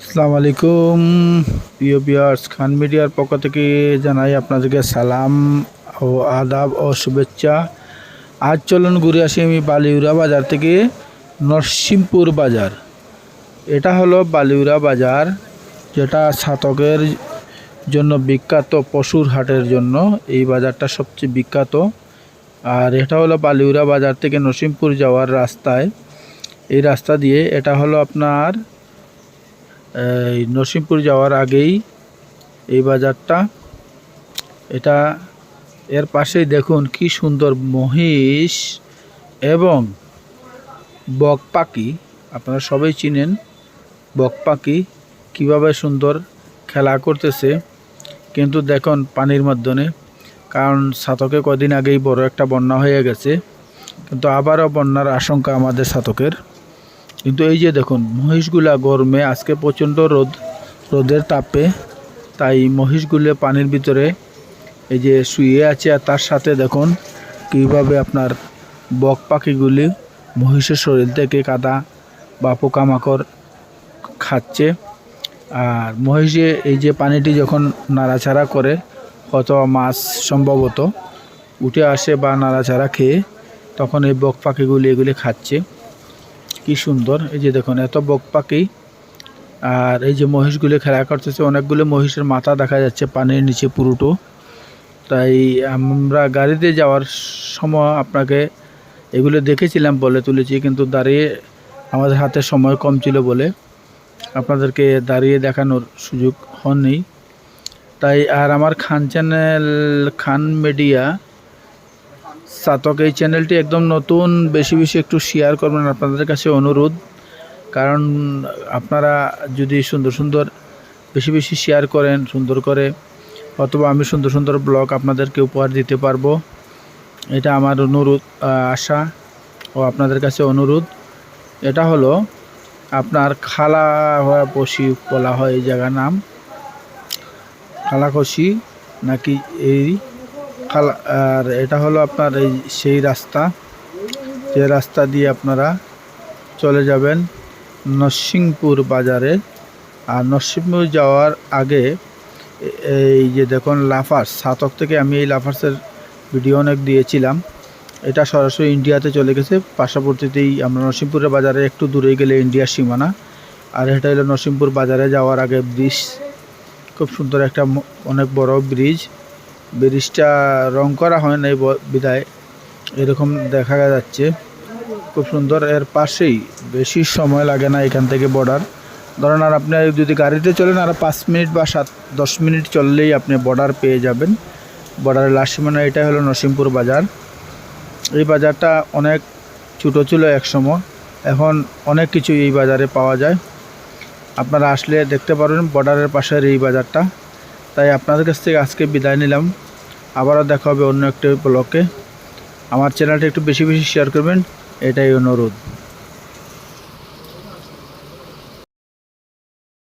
আসসালামু আলাইকুম। প্রিয় বিয়ার্স খান মিডিয়ার পক্ষ থেকে জানাই আপনাদেরকে সালাম ও আদাব ও শুভেচ্ছা। আজ চলুন ঘুরে আসি আমি বালিউরা বাজার থেকে নরসিংপুর বাজার। এটা হলো বালিউরা বাজার, যেটা ছাতকের জন্য বিখ্যাত, পশুর হাটের জন্য। এই বাজারটা সবচেয়ে বিখ্যাত। আর এটা হলো বালিউরা বাজার থেকে নরসিংপুর যাওয়ার রাস্তায়। এই রাস্তা দিয়ে এটা হলো আপনার নরসিংপুর যাওয়ার আগেই এই বাজারটা। এটা এর পাশেই দেখুন কি সুন্দর মহিষ এবং বক পাখি আপনারা সবাই চিনেন বক পাখি কীভাবে সুন্দর খেলা করতেছে। কিন্তু দেখুন পানির মাধ্যমে, কারণ সাতকে কদিন আগেই বড় একটা বন্যা হয়ে গেছে। কিন্তু আবারও বন্যার আশঙ্কা আমাদের সাতকের। কিন্তু এই যে দেখুন, মহিষগুলা গরমে, আজকে প্রচণ্ড রোদ, রোদের তাপে, তাই মহিষগুলো পানির ভিতরে এই যে শুয়ে আছে আর তার সাথে দেখুন কীভাবে আপনার বক পাখিগুলি মহিষের শরীর থেকে কাদা বা পোকামাকড় খাচ্ছে। আর মহিষে এই যে পানিটি যখন নাড়াচাড়া করে হয়তো মাছ সম্ভবত উঠে আসে বা নাড়াচাড়া খেয়ে, তখন এই বক পাখিগুলি এগুলি খাচ্ছে। কি সুন্দর। এই যে দেখুন, এত বক পাখি। আর এই যে মহিষগুলো খেলা করতেছে, অনেকগুলো মহিষের মাথা দেখা যাচ্ছে পানির নিচে পুরোটো। তাই আমরা গাড়িতে যাওয়ার সময় আপনাকে এগুলো দেখেছিলাম বলে তুলেছি, কিন্তু দাঁড়িয়ে আমাদের হাতে সময় কম ছিল বলে আপনাদেরকে দাঁড়িয়ে দেখানোর সুযোগ হননি তাই আর আমার খান চ্যানেল খান মিডিয়া সাতক এই চ্যানেলটি একদম নতুন, বেশি বেশি একটু শেয়ার করবেন আপনাদের কাছে অনুরোধ। কারণ আপনারা যদি সুন্দর সুন্দর বেশি বেশি শেয়ার করেন, সুন্দর করে, অথবা আমি সুন্দর সুন্দর ব্লগ আপনাদেরকে উপহার দিতে পারব, এটা আমার অনুরোধ আশা ও আপনাদের কাছে অনুরোধ। এটা হলো আপনার খালা বসি বলা হয় এই জায়গার নাম। খালাকষি নাকি এই আর এটা হলো আপনার এই সেই রাস্তা। যে রাস্তা দিয়ে আপনারা চলে যাবেন নরসিংপুর বাজারে। আর নরসিংপুর যাওয়ার আগে এই যে দেখুন লাফার্স, সাতক থেকে আমি এই লাফার্সের ভিডিও অনেক দিয়েছিলাম। এটা সরাসরি ইন্ডিয়াতে চলে গেছে। পার্শ্ববর্তীতেই আমরা নরসিংপুরের বাজারে একটু দূরে গেলে ইন্ডিয়ার সীমানা। আর এটা হলো নরসিংপুর বাজারে যাওয়ার আগে ব্রিজ। খুব সুন্দর একটা অনেক বড় ব্রিজ। ব্রিজটা রং করা হয় না এই বিদায়। এরকম দেখা যাচ্ছে। খুব সুন্দর, এর পাশেই বেশি সময় লাগে না এখান থেকে বর্ডার ধরেন আর আপনি যদি গাড়িতে চলেন, আর পাঁচ মিনিট বা সাত, দশ মিনিট চললেই আপনি বর্ডার পেয়ে যাবেন। বর্ডারের লাস্ট সীমানা এটাই হলো নরসিংপুর বাজার। এই বাজারটা অনেক ছোটো ছিল একসময় এখন অনেক কিছু এই বাজারে পাওয়া যায়। আপনারা আসলে দেখতে পারবেন বর্ডারের পাশের এই বাজারটা। তাই আপনাদের কাছ থেকে আজকে বিদায় নিলাম। আবারও দেখা হবে অন্য একটি ব্লকে আমার চ্যানেলটা একটু বেশি বেশি শেয়ার করবেন। এটাই অনুরোধ।